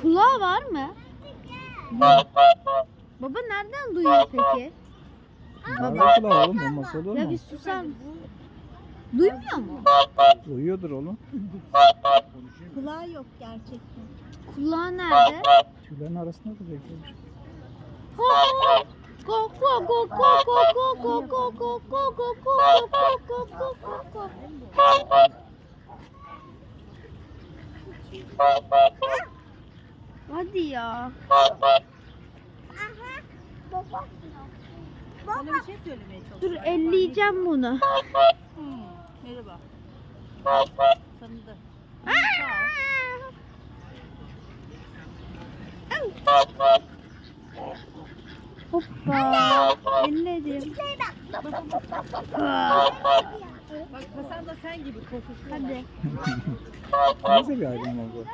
Kulağı var mı? Baba nereden duyuyor peki? Nerede kulağı oğlum? Olmasa olur Ya mu? bir susar mısın? Duymuyor mu? Duyuyordur oğlum. Kulağı yok gerçekten. Kulağı nerede? Tüylerin arasında da bekliyormuş. Ko ko ko ko ko ko ko ko ko ko ko ko ko ko ko ko ko. Hadi ya. Sana bir şey söylemeye çalışıyorum. Dur elleyeceğim bunu. Hmm, merhaba. Tanıdı. Hoppa. Elledim. Bak Hasan da sen gibi kokuşuyor. Hadi. Güzel bir hayvan oldu.